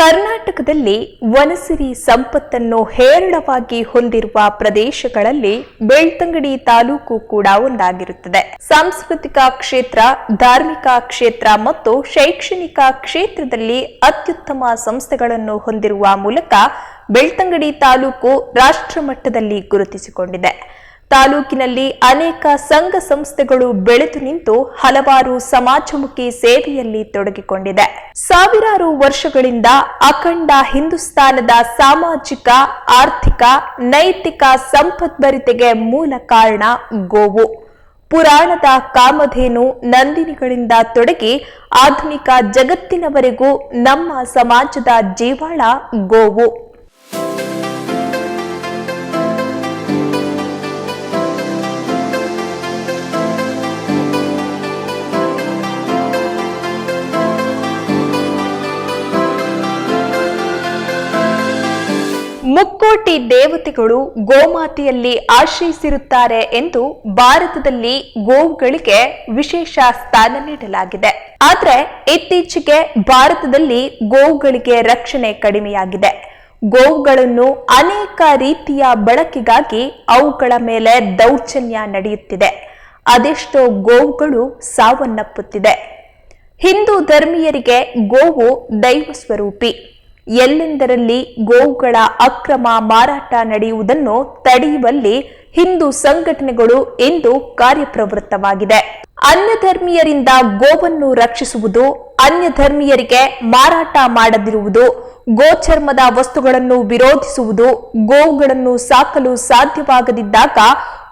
ಕರ್ನಾಟಕದಲ್ಲಿ ವನಸಿರಿ ಸಂಪತ್ತನ್ನು ಹೇರಳವಾಗಿ ಹೊಂದಿರುವ ಪ್ರದೇಶಗಳಲ್ಲಿ ಬೆಳ್ತಂಗಡಿ ತಾಲೂಕು ಕೂಡ ಒಂದಾಗಿರುತ್ತದೆ. ಸಾಂಸ್ಕೃತಿಕ ಕ್ಷೇತ್ರ, ಧಾರ್ಮಿಕ ಕ್ಷೇತ್ರ ಮತ್ತು ಶೈಕ್ಷಣಿಕ ಕ್ಷೇತ್ರದಲ್ಲಿ ಅತ್ಯುತ್ತಮ ಸಂಸ್ಥೆಗಳನ್ನು ಹೊಂದಿರುವ ಮೂಲಕ ಬೆಳ್ತಂಗಡಿ ತಾಲೂಕು ರಾಷ್ಟ್ರಮಟ್ಟದಲ್ಲಿ ಗುರುತಿಸಿಕೊಂಡಿದೆ. ತಾಲೂಕಿನಲ್ಲಿ ಅನೇಕ ಸಂಘ ಸಂಸ್ಥೆಗಳು ಬೆಳೆದು ನಿಂತು ಹಲವಾರು ಸಮಾಜಮುಖಿ ಸೇವೆಯಲ್ಲಿ ತೊಡಗಿಕೊಂಡಿದೆ. ಸಾವಿರಾರು ವರ್ಷಗಳಿಂದ ಅಖಂಡ ಹಿಂದೂಸ್ತಾನದ ಸಾಮಾಜಿಕ, ಆರ್ಥಿಕ, ನೈತಿಕ ಸಂಪದ್ಭರಿತೆಗೆ ಮೂಲ ಕಾರಣ ಗೋವು. ಪುರಾಣದ ಕಾಮಧೇನು ನಂದಿನಿಗಳಿಂದ ತೊಡಗಿ ಆಧುನಿಕ ಜಗತ್ತಿನವರೆಗೂ ನಮ್ಮ ಸಮಾಜದ ಜೀವಾಳ ಗೋವು. ಮುಕ್ಕೋಟಿ ದೇವತೆಗಳು ಗೋಮಾತೆಯಲ್ಲಿ ಆಶ್ರಯಿಸಿರುತ್ತಾರೆ ಎಂದು ಭಾರತದಲ್ಲಿ ಗೋವುಗಳಿಗೆ ವಿಶೇಷ ಸ್ಥಾನ ನೀಡಲಾಗಿದೆ. ಆದರೆ ಇತ್ತೀಚೆಗೆ ಭಾರತದಲ್ಲಿ ಗೋವುಗಳಿಗೆ ರಕ್ಷಣೆ ಕಡಿಮೆಯಾಗಿದೆ. ಗೋವುಗಳನ್ನು ಅನೇಕ ರೀತಿಯ ಬಳಕೆಗಾಗಿ ಅವುಗಳ ಮೇಲೆ ದೌರ್ಜನ್ಯ ನಡೆಯುತ್ತಿದೆ. ಅದೆಷ್ಟೋ ಗೋವುಗಳು ಸಾವನ್ನಪ್ಪುತ್ತಿದೆ. ಹಿಂದೂ ಧರ್ಮೀಯರಿಗೆ ಗೋವು ದೈವ ಸ್ವರೂಪಿ. ಎಲ್ಲೆಂದರಲ್ಲಿ ಗೋವುಗಳ ಅಕ್ರಮ ಮಾರಾಟ ನಡೆಯುವುದನ್ನು ತಡೆಯುವಲ್ಲಿ ಹಿಂದೂ ಸಂಘಟನೆಗಳು ಇಂದು ಕಾರ್ಯಪ್ರವೃತ್ತವಾಗಿದೆ. ಅನ್ಯ ಧರ್ಮೀಯರಿಂದ ಗೋವನ್ನು ರಕ್ಷಿಸುವುದು ಅನ್ಯ ಧರ್ಮೀಯರಿಗೆ ಮಾರಾಟ ಮಾಡದಿರುವುದು, ಗೋಚರ್ಮದ ವಸ್ತುಗಳನ್ನು ವಿರೋಧಿಸುವುದು, ಗೋವುಗಳನ್ನು ಸಾಕಲು ಸಾಧ್ಯವಾಗದಿದ್ದಾಗ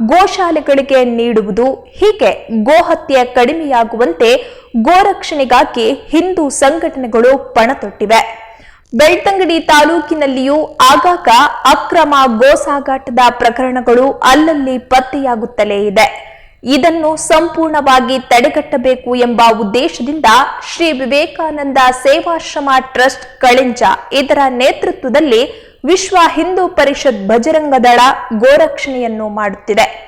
ಗೋಶಾಲೆಗಳಿಗೆ ನೀಡುವುದು ಹೀಗೆ ಗೋಹತ್ಯೆ ಕಡಿಮೆಯಾಗುವಂತೆ ಗೋರಕ್ಷಣೆಗಾಗಿ ಹಿಂದೂ ಸಂಘಟನೆಗಳು ಪಣತೊಟ್ಟಿವೆ. ಬೆಳ್ತಂಗಡಿ ತಾಲೂಕಿನಲ್ಲಿಯೂ ಆಗಾಗ ಅಕ್ರಮ ಗೋಸಾಗಾಟದ ಪ್ರಕರಣಗಳು ಅಲ್ಲಲ್ಲಿ ಪತ್ತೆಯಾಗುತ್ತಲೇ ಇದೆ. ಇದನ್ನು ಸಂಪೂರ್ಣವಾಗಿ ತಡೆಗಟ್ಟಬೇಕು ಎಂಬ ಉದ್ದೇಶದಿಂದ ಶ್ರೀ ವಿವೇಕಾನಂದ ಸೇವಾಶ್ರಮ ಟ್ರಸ್ಟ್ ಕಳಿಂಜ ಇದರ ನೇತೃತ್ವದಲ್ಲಿ ವಿಶ್ವ ಹಿಂದೂ ಪರಿಷತ್ ಬಜರಂಗದಳ ಗೋರಕ್ಷಣೆಯನ್ನು ಮಾಡುತ್ತಿದೆ.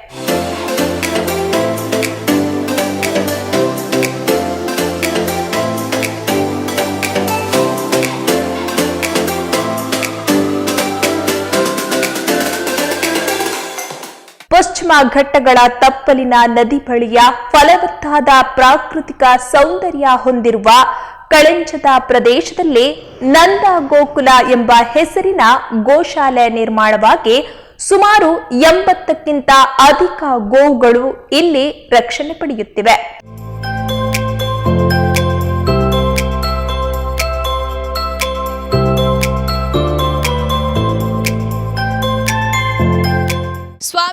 ಪಶ್ಚಿಮ ಘಟ್ಟಗಳ ತಪ್ಪಲಿನ ನದಿ ಬಳಿಯ ಫಲವತ್ತಾದ ಪ್ರಾಕೃತಿಕ ಸೌಂದರ್ಯ ಹೊಂದಿರುವ ಕಳೆಂಚದ ಪ್ರದೇಶದಲ್ಲಿ ನಂದ ಗೋಕುಲ ಎಂಬ ಹೆಸರಿನ ಗೋಶಾಲೆ ನಿರ್ಮಾಣವಾಗಿ ಸುಮಾರು ಎಂಬತ್ತಕ್ಕಿಂತ ಅಧಿಕ ಗೋವುಗಳು ಇಲ್ಲಿ ರಕ್ಷಣೆ ಪಡೆಯುತ್ತಿವೆ.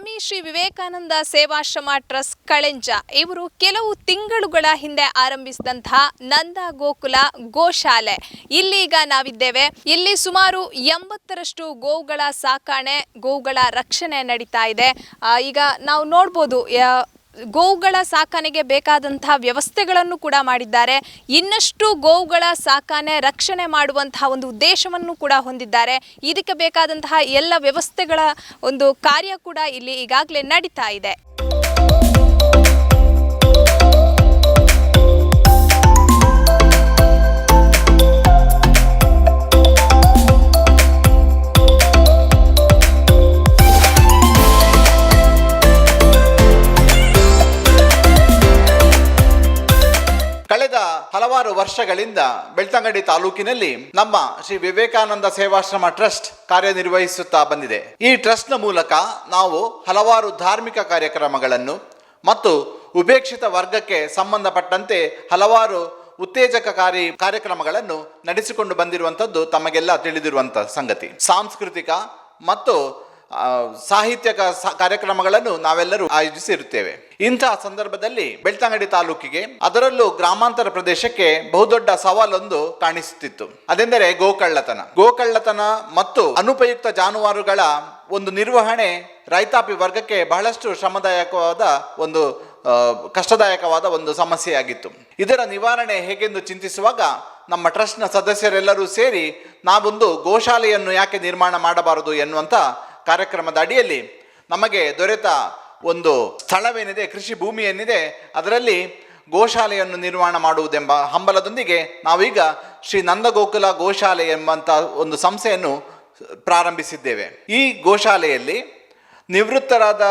ಸ್ವಾಮಿ ಶ್ರೀ ವಿವೇಕಾನಂದ ಸೇವಾಶ್ರಮ ಟ್ರಸ್ಟ್ ಕಳೆಂಜ. ಇವರು ಕೆಲವು ತಿಂಗಳುಗಳ ಹಿಂದೆ ಆರಂಭಿಸಿದಂತಹ ನಂದ ಗೋಕುಲ ಗೋಶಾಲೆ. ಇಲ್ಲೀಗ ನಾವಿದ್ದೇವೆ. ಇಲ್ಲಿ ಸುಮಾರು ಎಂಬತ್ತರಷ್ಟು ಗೋವುಗಳ ಸಾಕಾಣೆ, ಗೋವುಗಳ ರಕ್ಷಣೆ ನಡೀತಾ ಇದೆ. ಈಗ ನಾವು ನೋಡ್ಬೋದು ಗೋವುಗಳ ಸಾಕಣೆಗೆ ಬೇಕಾದಂತಹ ವ್ಯವಸ್ಥೆಗಳನ್ನು ಕೂಡ ಮಾಡಿದ್ದಾರೆ. ಇನ್ನಷ್ಟು ಗೋವುಗಳ ಸಾಕಣೆ, ರಕ್ಷಣೆ ಮಾಡುವಂತಹ ಒಂದು ಉದ್ದೇಶವನ್ನು ಕೂಡ ಹೊಂದಿದ್ದಾರೆ. ಇದಕ್ಕೆ ಬೇಕಾದಂತಹ ಎಲ್ಲ ವ್ಯವಸ್ಥೆಗಳ ಒಂದು ಕಾರ್ಯ ಕೂಡ ಇಲ್ಲಿ ಈಗಾಗಲೇ ನಡೀತಾ ಇದೆ. ಕಳೆದ ಹಲವಾರು ವರ್ಷಗಳಿಂದ ಬೆಳ್ತಂಗಡಿ ತಾಲೂಕಿನಲ್ಲಿ ನಮ್ಮ ಶ್ರೀ ವಿವೇಕಾನಂದ ಸೇವಾಶ್ರಮ ಟ್ರಸ್ಟ್ ಕಾರ್ಯನಿರ್ವಹಿಸುತ್ತಾ ಬಂದಿದೆ. ಈ ಟ್ರಸ್ಟ್ನ ಮೂಲಕ ನಾವು ಹಲವಾರು ಧಾರ್ಮಿಕ ಕಾರ್ಯಕ್ರಮಗಳನ್ನು ಮತ್ತು ಉಪೇಕ್ಷಿತ ವರ್ಗಕ್ಕೆ ಸಂಬಂಧಪಟ್ಟಂತೆ ಹಲವಾರು ಉತ್ತೇಜಕಕಾರಿ ಕಾರ್ಯಕ್ರಮಗಳನ್ನು ನಡೆಸಿಕೊಂಡು ಬಂದಿರುವಂಥದ್ದು ತಮಗೆಲ್ಲ ತಿಳಿದಿರುವಂಥ ಸಂಗತಿ. ಸಾಂಸ್ಕೃತಿಕ ಮತ್ತು ಆ, ಸಾಹಿತ್ಯಕ ಕಾರ್ಯಕ್ರಮಗಳನ್ನು ನಾವೆಲ್ಲರೂ ಆಯೋಜಿಸಿರುತ್ತೇವೆ. ಇಂತಹ ಸಂದರ್ಭದಲ್ಲಿ ಬೆಳ್ತಂಗಡಿ ತಾಲೂಕಿಗೆ ಅದರಲ್ಲೂ ಗ್ರಾಮಾಂತರ ಪ್ರದೇಶಕ್ಕೆ ಬಹುದೊಡ್ಡ ಸವಾಲೊಂದು ಕಾಣಿಸುತ್ತಿತ್ತು. ಅದೆಂದರೆ ಗೋಕಳ್ಳತನ. ಗೋಕಳ್ಳತನ ಮತ್ತು ಅನುಪಯುಕ್ತ ಜಾನುವಾರುಗಳ ಒಂದು ನಿರ್ವಹಣೆ ರೈತಾಪಿ ವರ್ಗಕ್ಕೆ ಬಹಳಷ್ಟು ಶ್ರಮದಾಯಕವಾದ ಒಂದು ಕಷ್ಟದಾಯಕವಾದ ಒಂದು ಸಮಸ್ಯೆಯಾಗಿತ್ತು. ಇದರ ನಿವಾರಣೆ ಹೇಗೆಂದು ಚಿಂತಿಸುವಾಗ ನಮ್ಮ ಟ್ರಸ್ಟ್ನ ಸದಸ್ಯರೆಲ್ಲರೂ ಸೇರಿ ನಾವೊಂದು ಗೋಶಾಲೆಯನ್ನು ಯಾಕೆ ನಿರ್ಮಾಣ ಮಾಡಬಾರದು ಎನ್ನುವಂಥ ಕಾರ್ಯಕ್ರಮದ ಅಡಿಯಲ್ಲಿ ನಮಗೆ ದೊರೆತ ಒಂದು ಸ್ಥಳವೇನಿದೆ, ಕೃಷಿ ಭೂಮಿ ಏನಿದೆ ಅದರಲ್ಲಿ ಗೋಶಾಲೆಯನ್ನು ನಿರ್ಮಾಣ ಮಾಡುವುದೆಂಬ ಹಂಬಲದೊಂದಿಗೆ ನಾವೀಗ ಶ್ರೀ ನಂದಗೋಕುಲ ಗೋಶಾಲೆ ಎಂಬಂಥ ಒಂದು ಸಂಸ್ಥೆಯನ್ನು ಪ್ರಾರಂಭಿಸಿದ್ದೇವೆ. ಈ ಗೋಶಾಲೆಯಲ್ಲಿ ನಿವೃತ್ತರಾದ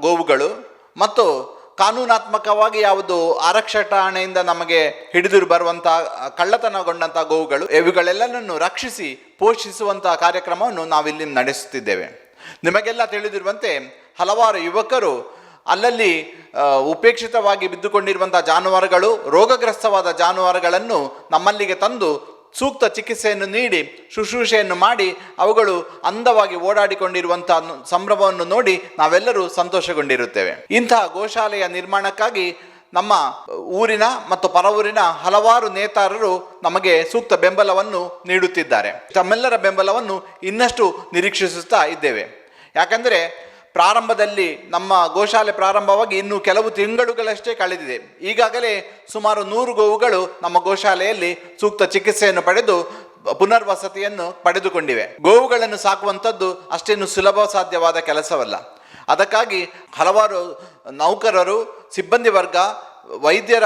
ಗೋವುಗಳು ಮತ್ತು ಕಾನೂನಾತ್ಮಕವಾಗಿ ಯಾವುದು ಆರಕ್ಷಣೆಯಿಂದ ನಮಗೆ ಹಿಡಿದು ಬರುವಂಥ ಕಳ್ಳತನಗೊಂಡಂಥ ಗೋವುಗಳು, ಇವುಗಳೆಲ್ಲನನ್ನು ರಕ್ಷಿಸಿ ಪೋಷಿಸುವಂಥ ಕಾರ್ಯಕ್ರಮವನ್ನು ನಾವಿಲ್ಲಿ ನಡೆಸುತ್ತಿದ್ದೇವೆ. ನಿಮಗೆಲ್ಲ ತಿಳಿದಿರುವಂತೆ ಹಲವಾರು ಯುವಕರು ಅಲ್ಲಲ್ಲಿ ಉಪೇಕ್ಷಿತವಾಗಿ ಬಿದ್ದುಕೊಂಡಿರುವಂಥ ಜಾನುವಾರುಗಳು, ರೋಗಗ್ರಸ್ತವಾದ ಜಾನುವಾರುಗಳನ್ನು ನಮ್ಮಲ್ಲಿಗೆ ತಂದು ಸೂಕ್ತ ಚಿಕಿತ್ಸೆಯನ್ನು ನೀಡಿ, ಶುಶ್ರೂಷೆಯನ್ನು ಮಾಡಿ, ಅವುಗಳು ಅಂದವಾಗಿ ಓಡಾಡಿಕೊಂಡಿರುವಂಥ ಸಂಭ್ರಮವನ್ನು ನೋಡಿ ನಾವೆಲ್ಲರೂ ಸಂತೋಷಗೊಂಡಿರುತ್ತೇವೆ. ಇಂತಹ ಗೋಶಾಲೆಯ ನಿರ್ಮಾಣಕ್ಕಾಗಿ ನಮ್ಮ ಊರಿನ ಮತ್ತು ಪರವೂರಿನ ಹಲವಾರು ನೇತಾರರು ನಮಗೆ ಸೂಕ್ತ ಬೆಂಬಲವನ್ನು ನೀಡುತ್ತಿದ್ದಾರೆ. ತಮ್ಮೆಲ್ಲರ ಬೆಂಬಲವನ್ನು ಇನ್ನಷ್ಟು ನಿರೀಕ್ಷಿಸುತ್ತಾ ಇದ್ದೇವೆ. ಯಾಕಂದರೆ ಪ್ರಾರಂಭದಲ್ಲಿ ನಮ್ಮ ಗೋಶಾಲೆ ಪ್ರಾರಂಭವಾಗಿ ಇನ್ನು ಕೆಲವು ತಿಂಗಳುಗಳಷ್ಟೇ ಕಳೆದಿದೆ. ಈಗಾಗಲೇ ಸುಮಾರು ನೂರು ಗೋವುಗಳು ನಮ್ಮ ಗೋಶಾಲೆಯಲ್ಲಿ ಸೂಕ್ತ ಚಿಕಿತ್ಸೆಯನ್ನು ಪಡೆದು, ಪುನರ್ವಸತಿಯನ್ನು ಪಡೆದುಕೊಂಡಿವೆ. ಗೋವುಗಳನ್ನು ಸಾಕುವಂಥದ್ದು ಅಷ್ಟೇನು ಸುಲಭ ಸಾಧ್ಯವಾದ ಕೆಲಸವಲ್ಲ. ಅದಕ್ಕಾಗಿ ಹಲವಾರು ನೌಕರರು, ಸಿಬ್ಬಂದಿ ವರ್ಗ, ವೈದ್ಯರ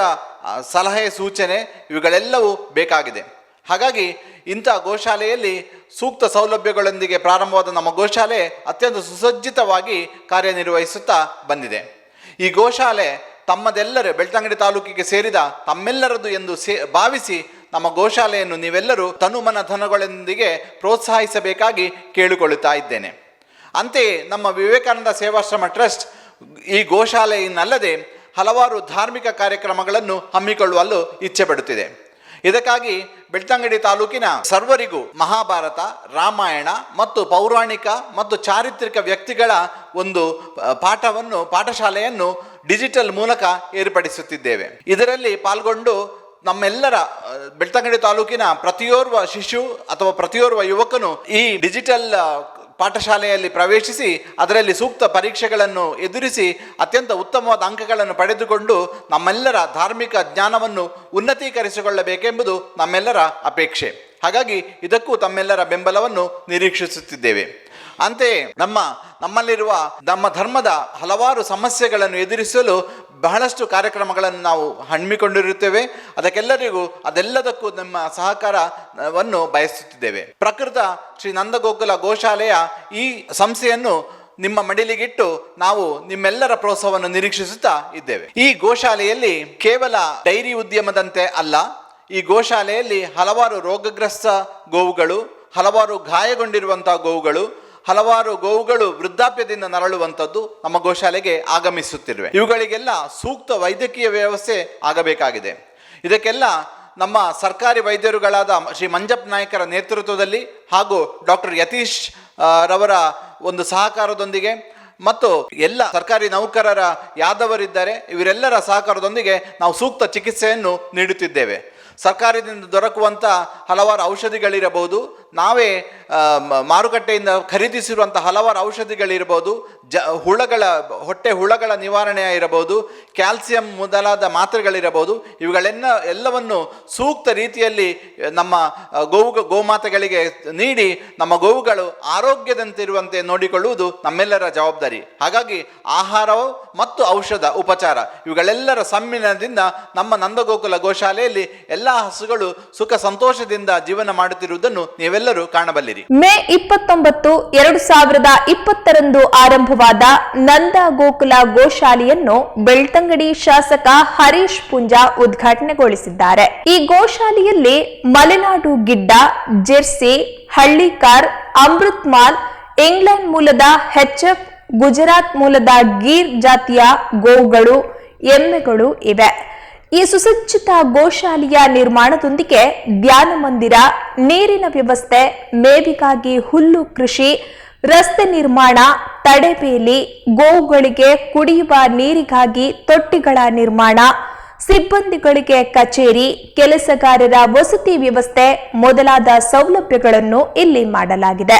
ಸಲಹೆ ಸೂಚನೆ ಇವುಗಳೆಲ್ಲವೂ ಬೇಕಾಗಿದೆ. ಹಾಗಾಗಿ ಇಂಥ ಗೋಶಾಲೆಯಲ್ಲಿ ಸೂಕ್ತ ಸೌಲಭ್ಯಗಳೊಂದಿಗೆ ಪ್ರಾರಂಭವಾದ ನಮ್ಮ ಗೋಶಾಲೆ ಅತ್ಯಂತ ಸುಸಜ್ಜಿತವಾಗಿ ಕಾರ್ಯನಿರ್ವಹಿಸುತ್ತಾ ಬಂದಿದೆ. ಈ ಗೋಶಾಲೆ ತಮ್ಮದೆಲ್ಲರೂ ಬೆಳ್ತಂಗಡಿ ತಾಲೂಕಿಗೆ ಸೇರಿದ ತಮ್ಮೆಲ್ಲರದು ಎಂದು ಸೇ, ಭಾವಿಸಿ ನಮ್ಮ ಗೋಶಾಲೆಯನ್ನು ನೀವೆಲ್ಲರೂ ತನುಮನ ಧನಗಳೊಂದಿಗೆ ಪ್ರೋತ್ಸಾಹಿಸಬೇಕಾಗಿ ಕೇಳಿಕೊಳ್ಳುತ್ತಾ ಇದ್ದೇನೆ. ಅಂತೆಯೇ ನಮ್ಮ ವಿವೇಕಾನಂದ ಸೇವಾಶ್ರಮ ಟ್ರಸ್ಟ್ ಈ ಗೋಶಾಲೆಯನ್ನಲ್ಲದೆ ಹಲವಾರು ಧಾರ್ಮಿಕ ಕಾರ್ಯಕ್ರಮಗಳನ್ನು ಹಮ್ಮಿಕೊಳ್ಳುವಲ್ಲೂ ಇಚ್ಛೆ ಪಡುತ್ತಿದೆ ಇದಕ್ಕಾಗಿ ಬೆಳ್ತಂಗಡಿ ತಾಲೂಕಿನ ಸರ್ವರಿಗೂ ಮಹಾಭಾರತ, ರಾಮಾಯಣ ಮತ್ತು ಪೌರಾಣಿಕ ಮತ್ತು ಚಾರಿತ್ರಿಕ ವ್ಯಕ್ತಿಗಳ ಒಂದು ಪಾಠವನ್ನು, ಪಾಠಶಾಲೆಯನ್ನು ಡಿಜಿಟಲ್ ಮೂಲಕ ಏರ್ಪಡಿಸುತ್ತಿದ್ದೇವೆ. ಇದರಲ್ಲಿ ಪಾಲ್ಗೊಂಡು ನಮ್ಮೆಲ್ಲರ ಬೆಳ್ತಂಗಡಿ ತಾಲೂಕಿನ ಪ್ರತಿಯೋರ್ವ ಶಿಶು ಅಥವಾ ಪ್ರತಿಯೋರ್ವ ಯುವಕನು ಈ ಡಿಜಿಟಲ್ ಪಾಠಶಾಲೆಯಲ್ಲಿ ಪ್ರವೇಶಿಸಿ ಅದರಲ್ಲಿ ಸೂಕ್ತ ಪರೀಕ್ಷೆಗಳನ್ನು ಎದುರಿಸಿ ಅತ್ಯಂತ ಉತ್ತಮವಾದ ಅಂಕಗಳನ್ನು ಪಡೆದುಕೊಂಡು ನಮ್ಮೆಲ್ಲರ ಧಾರ್ಮಿಕ ಜ್ಞಾನವನ್ನು ಉನ್ನತೀಕರಿಸಿಕೊಳ್ಳಬೇಕೆಂಬುದು ನಮ್ಮೆಲ್ಲರ ಅಪೇಕ್ಷೆ. ಹಾಗಾಗಿ ಇದಕ್ಕೂ ತಮ್ಮೆಲ್ಲರ ಬೆಂಬಲವನ್ನು ನಿರೀಕ್ಷಿಸುತ್ತಿದ್ದೇವೆ. ಅಂತೆಯೇ ನಮ್ಮ, ನಮ್ಮಲ್ಲಿರುವ, ನಮ್ಮ ಧರ್ಮದ ಹಲವಾರು ಸಮಸ್ಯೆಗಳನ್ನು ಎದುರಿಸಲು ಬಹಳಷ್ಟು ಕಾರ್ಯಕ್ರಮಗಳನ್ನು ನಾವು ಹಮ್ಮಿಕೊಂಡಿರುತ್ತೇವೆ. ಅದಕ್ಕೆಲ್ಲರಿಗೂ, ಅದೆಲ್ಲದಕ್ಕೂ ನಮ್ಮ ಸಹಕಾರವನ್ನು ಬಯಸುತ್ತಿದ್ದೇವೆ. ಪ್ರಕೃತ ಶ್ರೀ ನಂದಗೋಕುಲ ಗೋಶಾಲೆಯ ಈ ಸಂಸ್ಥೆಯನ್ನು ನಿಮ್ಮ ಮಡಿಲಿಗಿಟ್ಟು ನಾವು ನಿಮ್ಮೆಲ್ಲರ ಪ್ರೋತ್ಸಾಹವನ್ನು ನಿರೀಕ್ಷಿಸುತ್ತಾ ಇದ್ದೇವೆ. ಈ ಗೋಶಾಲೆಯಲ್ಲಿ ಕೇವಲ ಡೈರಿ ಉದ್ಯಮದಂತೆ ಅಲ್ಲ, ಈ ಗೋಶಾಲೆಯಲ್ಲಿ ಹಲವಾರು ರೋಗಗ್ರಸ್ತ ಗೋವುಗಳು, ಹಲವಾರು ಗಾಯಗೊಂಡಿರುವಂತಹ ಗೋವುಗಳು ಹಲವಾರು ಗೋವುಗಳು ವೃದ್ಧಾಪ್ಯದಿಂದ ನರಳುವಂಥದ್ದು ನಮ್ಮ ಗೋಶಾಲೆಗೆ ಆಗಮಿಸುತ್ತಿರುವೆ. ಇವುಗಳಿಗೆಲ್ಲ ಸೂಕ್ತ ವೈದ್ಯಕೀಯ ವ್ಯವಸ್ಥೆ ಆಗಬೇಕಾಗಿದೆ. ಇದಕ್ಕೆಲ್ಲ ನಮ್ಮ ಸರ್ಕಾರಿ ವೈದ್ಯರುಗಳಾದ ಶ್ರೀ ಮಂಜಪ್ಪ ನಾಯಕರ ನೇತೃತ್ವದಲ್ಲಿ ಹಾಗೂ ಡಾಕ್ಟರ್ ಯತೀಶ್ ರವರ ಒಂದು ಸಹಕಾರದೊಂದಿಗೆ ಮತ್ತು ಎಲ್ಲ ಸರ್ಕಾರಿ ನೌಕರರ ಯಾದವರಿದ್ದಾರೆ, ಇವರೆಲ್ಲರ ಸಹಕಾರದೊಂದಿಗೆ ನಾವು ಸೂಕ್ತ ಚಿಕಿತ್ಸೆಯನ್ನು ನೀಡುತ್ತಿದ್ದೇವೆ. ಸರ್ಕಾರದಿಂದ ದೊರಕುವಂಥ ಹಲವಾರು ಔಷಧಿಗಳಿರಬಹುದು ನಾವೇ ಮಾರುಕಟ್ಟೆಯಿಂದ ಖರೀದಿಸಿರುವಂಥ ಹಲವಾರು ಔಷಧಿಗಳಿರ್ಬೋದು, ಜ, ಹುಳಗಳ, ಹೊಟ್ಟೆ ಹುಳಗಳ ನಿವಾರಣೆ ಇರಬಹುದು ಕ್ಯಾಲ್ಸಿಯಂ ಮೊದಲಾದ ಮಾತ್ರೆಗಳಿರಬಹುದು ಇವುಗಳೆಲ್ಲ ಎಲ್ಲವನ್ನು ಸೂಕ್ತ ರೀತಿಯಲ್ಲಿ ನಮ್ಮ ಗೋವು ಗೋಮಾತೆಗಳಿಗೆ ನೀಡಿ ನಮ್ಮ ಗೋವುಗಳು ಆರೋಗ್ಯದಂತಿರುವಂತೆ ನೋಡಿಕೊಳ್ಳುವುದು ನಮ್ಮೆಲ್ಲರ ಜವಾಬ್ದಾರಿ. ಹಾಗಾಗಿ ಆಹಾರವು ಮತ್ತು ಔಷಧ, ಉಪಚಾರ, ಇವುಗಳೆಲ್ಲರ ಸಮ್ಮಿಲನದಿಂದ ನಮ್ಮ ನಂದಗೋಕುಲ ಗೋಶಾಲೆಯಲ್ಲಿ ಎಲ್ಲ ಹಸುಗಳು ಸುಖ ಸಂತೋಷದಿಂದ ಜೀವನ ಮಾಡುತ್ತಿರುವುದನ್ನು ನೀವೆಲ್ಲರೂ ಕಾಣಬಲ್ಲಿರಿ. ಮೇ ಇಪ್ಪತ್ತೊಂಬತ್ತು, ಎರಡು ಸಾವಿರದ ಇಪ್ಪತ್ತರಂದು ಆರಂಭವಾದ ನಂದ ಗೋಕುಲ ಗೋಶಾಲೆಯನ್ನು ಬೆಳ್ತಂಗಡಿ ಶಾಸಕ ಹರೀಶ್ ಪುಂಜಾ ಉದ್ಘಾಟನೆಗೊಳಿಸಿದ್ದಾರೆ. ಈ ಗೋಶಾಲೆಯಲ್ಲಿ ಮಲೆನಾಡು ಗಿಡ್ಡ, ಜೆರ್ಸಿ, ಹಳ್ಳಿಕಾರ್ ಅಮೃತ್ ಮಾಲ್ ಇಂಗ್ಲೆಂಡ್ ಮೂಲದ ಹೆಚ್ಎಫ್ ಗುಜರಾತ್ ಮೂಲದ ಗೀರ್ ಜಾತಿಯ ಗೋವುಗಳು, ಎಮ್ಮೆಗಳು ಇವೆ. ಈ ಸುಸಜ್ಜಿತ ಗೋಶಾಲೆಯ ನಿರ್ಮಾಣದೊಂದಿಗೆ ಧ್ಯಾನ ಮಂದಿರ, ನೀರಿನ ವ್ಯವಸ್ಥೆ, ಮೇವಿಗಾಗಿ ಹುಲ್ಲು ಕೃಷಿ, ರಸ್ತೆ ನಿರ್ಮಾಣ ತಡೆಬೇಲಿ ಗೋವುಗಳಿಗೆ ಕುಡಿಯುವ ನೀರಿಗಾಗಿ ತೊಟ್ಟಿಗಳ ನಿರ್ಮಾಣ, ಸಿಬ್ಬಂದಿಗಳಿಗೆ ಕಚೇರಿ, ಕೆಲಸಗಾರರ ವಸತಿ ವ್ಯವಸ್ಥೆ ಮೊದಲಾದ ಸೌಲಭ್ಯಗಳನ್ನು ಇಲ್ಲಿ ಮಾಡಲಾಗಿದೆ.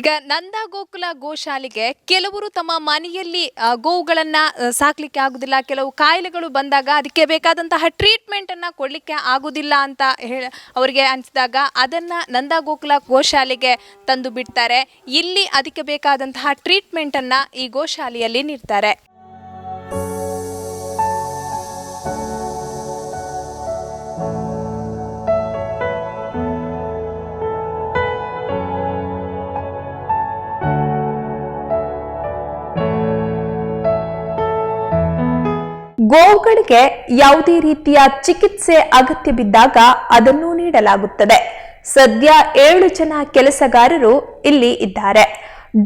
ಈಗ ನಂದ ಗೋಕುಲ ಗೋಶಾಲೆಗೆ ಕೆಲವರು ತಮ್ಮ ಮನೆಯಲ್ಲಿ ಗೋವುಗಳನ್ನ ಸಾಕ್ಲಿಕ್ಕೆ ಆಗುದಿಲ್ಲ, ಕೆಲವು ಕಾಯಿಲೆಗಳು ಬಂದಾಗ ಅದಕ್ಕೆ ಬೇಕಾದಂತಹ ಟ್ರೀಟ್ಮೆಂಟ್ ಅನ್ನ ಕೊಡ್ಲಿಕ್ಕೆ ಆಗುದಿಲ್ಲ ಅಂತ ಹೇಳ, ಅವರಿಗೆ ಅನಿಸಿದಾಗ ಅದನ್ನ ನಂದ ಗೋಕುಲ ಗೋಶಾಲೆಗೆ ತಂದು ಬಿಡ್ತಾರೆ. ಇಲ್ಲಿ ಅದಕ್ಕೆ ಬೇಕಾದಂತಹ ಟ್ರೀಟ್ಮೆಂಟ್ ಅನ್ನ ಈ ಗೋಶಾಲೆಯಲ್ಲಿ ನೀಡ್ತಾರೆ. ಗೋವುಗಳಿಗೆ ಯಾವುದೇ ರೀತಿಯ ಚಿಕಿತ್ಸೆ ಅಗತ್ಯ ಬಿದ್ದಾಗ ಅದನ್ನು ನೀಡಲಾಗುತ್ತದೆ. ಸದ್ಯ ಏಳು ಜನ ಕೆಲಸಗಾರರು ಇಲ್ಲಿ ಇದ್ದಾರೆ.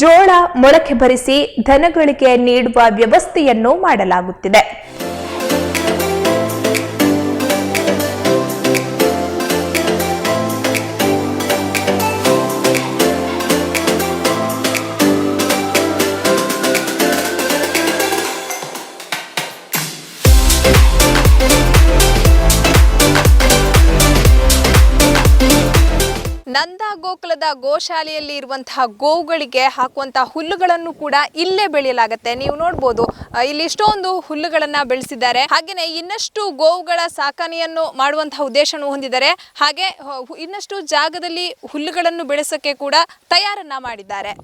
ಜೋಳ ಮೊಳಕೆ ಭರಿಸಿ ದನಗಳಿಗೆ ನೀಡುವ ವ್ಯವಸ್ಥೆಯನ್ನು ಮಾಡಲಾಗುತ್ತಿದೆ. ನಂದ ಗೋಕುಲದ ಗೋಶಾಲೆಯಲ್ಲಿ ಇರುವಂತಹ ಗೋವುಗಳಿಗೆ ಹಾಕುವಂತಹ ಹುಲ್ಲುಗಳನ್ನು ಕೂಡ ಇಲ್ಲೇ ಬೆಳೆಯಲಾಗುತ್ತೆ. ನೀವು ನೋಡ್ಬೋದು ಇಲ್ಲಿ ಇಷ್ಟೊಂದು ಹುಲ್ಲುಗಳನ್ನ ಬೆಳೆಸಿದ್ದಾರೆ. ಹಾಗೆಯೇ ಇನ್ನಷ್ಟು ಗೋವುಗಳ ಸಾಕಣೆಯನ್ನು ಮಾಡುವಂತಹ ಉದ್ದೇಶವನ್ನು ಹೊಂದಿದ್ದಾರೆ. ಹಾಗೆ ಇನ್ನಷ್ಟು ಜಾಗದಲ್ಲಿ ಹುಲ್ಲುಗಳನ್ನು ಬೆಳೆಸೋಕೆ ಕೂಡ ತಯಾರನ್ನ ಮಾಡಿದ್ದಾರೆ.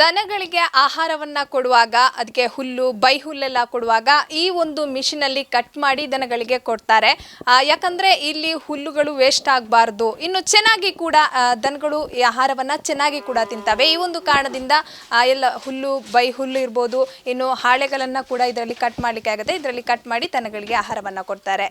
ದನಗಳಿಗೆ ಆಹಾರವನ್ನ ಕೊಡುವಾಗ ಅದಕ್ಕೆ ಹುಲ್ಲು ಬೈ ಹುಲ್ಲೆಲ್ಲ ಕೊಡುವಾಗ ಈ ಒಂದು ಮಿಷಿನ್ ಅಲ್ಲಿ ಕಟ್ ಮಾಡಿ ದನಗಳಿಗೆ ಕೊಡ್ತಾರೆ. ಯಾಕಂದ್ರೆ ಇಲ್ಲಿ ಹುಲ್ಲುಗಳು ವೇಸ್ಟ್ ಆಗಬಾರ್ದು. ಇನ್ನು ಚೆನ್ನಾಗಿ ಕೂಡ ದನಗಳು ಈ ಆಹಾರವನ್ನ ಚೆನ್ನಾಗಿ ಕೂಡ ತಿಂತವೆ. ಈ ಒಂದು ಕಾರಣದಿಂದ ಎಲ್ಲ ಹುಲ್ಲು ಬೈ ಹುಲ್ಲು ಇರ್ಬೋದು, ಇನ್ನು ಹಾಳೆಗಳನ್ನ ಕೂಡ ಇದರಲ್ಲಿ ಕಟ್ ಮಾಡ್ಲಿಕ್ಕೆ ಆಗುತ್ತೆ. ಇದರಲ್ಲಿ ಕಟ್ ಮಾಡಿ ದನಗಳಿಗೆ ಆಹಾರವನ್ನ ಕೊಡ್ತಾರೆ.